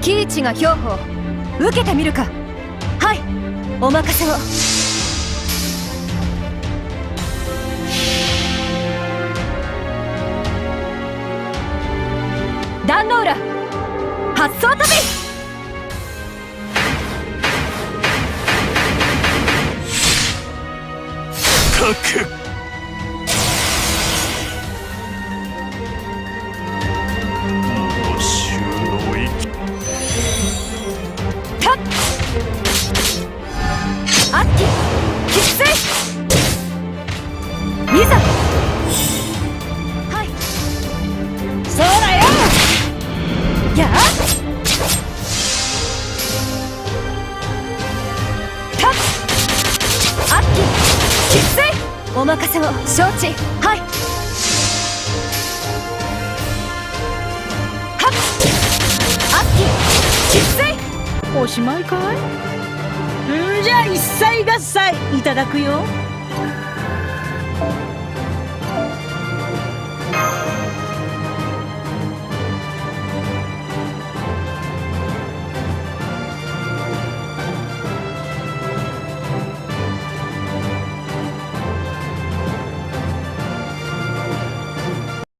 喜一が兵法受けてみるか。はい。お任せを。壇ノ浦。発想飛びかや？あたっあっききついお任せを承知。はい。はっ。あっききついおしまいかい？んじゃ一切合切いただくよ。